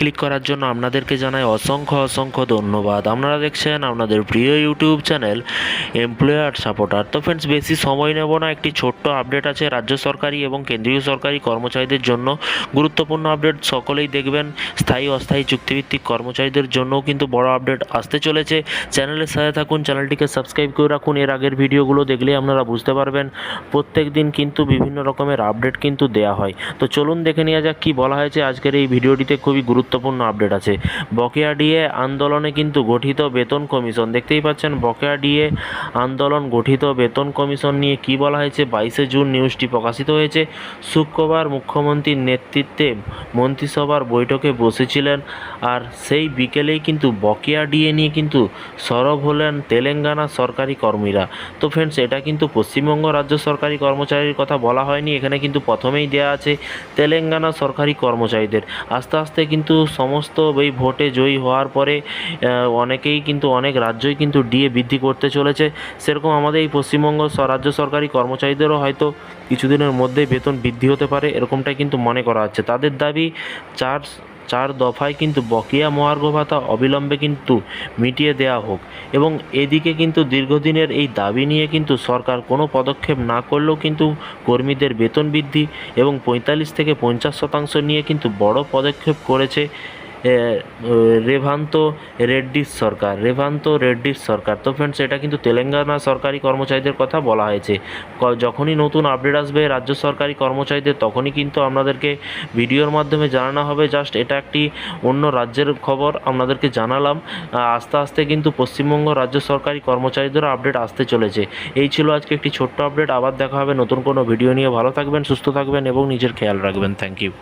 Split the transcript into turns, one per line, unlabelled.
Click করার জন্য আপনাদেরকে জানাই অসংখ্য অসংখ্য ধন্যবাদ। আপনারা দেখছেন আপনাদের প্রিয় ইউটিউব চ্যানেল এমপ্লয়ার সাপোর্টার তো ফ্রেন্ডস বেশি সময় নেব না। একটি ছোট্ট আপডেট আছে রাজ্য সরকারি এবং কেন্দ্রীয় সরকারি কর্মচারীদের জন্য। গুরুত্বপূর্ণ আপডেট সকলেই দেখবেন। স্থায়ী, অস্থায়ী চুক্তিভিত্তিক কর্মচারীদের জন্যও কিন্তু বড় আপডেট আসতে চলেছে। চ্যানেলের সাথে থাকুন চ্যানেলটিকে সাবস্ক্রাইব করে রাখুন। এর আগের ভিডিওগুলো দেখলে আপনারা বুঝতে পারবেন। প্রত্যেক দিন কিন্তু বিভিন্ন রকমের আপডেট কিন্তু দেয়া হয়। তো চলুন দেখে নেওয়া যাক কী বলা হয়েছে। আজকের এই ভিডিওটিতে খুবই গুরুত্বপূর্ণ আপডেট আছে। বকেয়া ডিএ আন্দোলনে কিন্তু গঠিত বেতন কমিশন। দেখতেই পাচ্ছেন, বকেয়া ডিএ আন্দোলন গঠিত বেতন কমিশন নিয়ে কি বলা হয়েছে? বাইশে জুন নিউজটি প্রকাশিত হয়েছে। শুক্রবার মুখ্যমন্ত্রীর নেতৃত্বে মন্ত্রিসভার বৈঠকে বসেছিলেন আর সেই বিকেলেই কিন্তু বকেয়া ডিএ নিয়ে কিন্তু সরব হলেন তেলেঙ্গানা সরকারি কর্মীরা। তো ফ্রেন্ডস এটা কিন্তু পশ্চিমবঙ্গ রাজ্য সরকারি কর্মচারীর কথা বলা হয়নি। এখানে কিন্তু প্রথমেই দেয়া আছে তেলেঙ্গানা সরকারি কর্মচারীদের। আস্তে আস্তে কিন্তু সমস্ত এই ভোটে জয়ী হওয়ার পরে অনেকেই কিন্তু, অনেক রাজ্যই কিন্তু ডিএ বৃদ্ধি করতে চলেছে। সেরকম আমাদের এই পশ্চিমবঙ্গ রাজ্য সরকারি কর্মচারীদেরও হয়তো কিছুদিনের মধ্যে বেতন বৃদ্ধি হতে পারে, এরকমটাই কিন্তু মনে করা হচ্ছে। তাদের দাবি, চার চার দফায় কিন্তু বকেয়া মহার্ঘ ভাতা অবিলম্বে কিন্তু মিটিয়ে দেওয়া হোক এবং এদিকে কিন্তু দীর্ঘদিনের এই দাবি নিয়ে কিন্তু সরকার কোনো পদক্ষেপ না করলেও কিন্তু কর্মীদের বেতন বৃদ্ধি এবং পঁয়তাল্লিশ থেকে পঞ্চাশ শতাংশ নিয়ে কিন্তু বড় পদক্ষেপ করেছে রেভান্ত রেড্ডির সরকার, রেভান্ত রেড্ডির সরকার। তো ফ্রেন্ডস এটা কিন্তু তেলেঙ্গানা সরকারি কর্মচারীদের কথা বলা হয়েছে। যখনই নতুন আপডেট আসবে রাজ্য সরকারি কর্মচারীদের, তখনই কিন্তু আপনাদেরকে ভিডিওর মাধ্যমে জানানো হবে। জাস্ট এটা একটি অন্য রাজ্যের খবর, আপনাদেরকে জানালাম। আস্তে আস্তে কিন্তু পশ্চিমবঙ্গ রাজ্য সরকারি কর্মচারীদেরও আপডেট আসতে চলেছে। এই ছিল আজকে একটি ছোট্ট আপডেট আবার দেখা হবে নতুন কোনো ভিডিও নিয়ে। ভালো থাকবেন, সুস্থ থাকবেন এবং নিজের খেয়াল রাখবেন। Thank you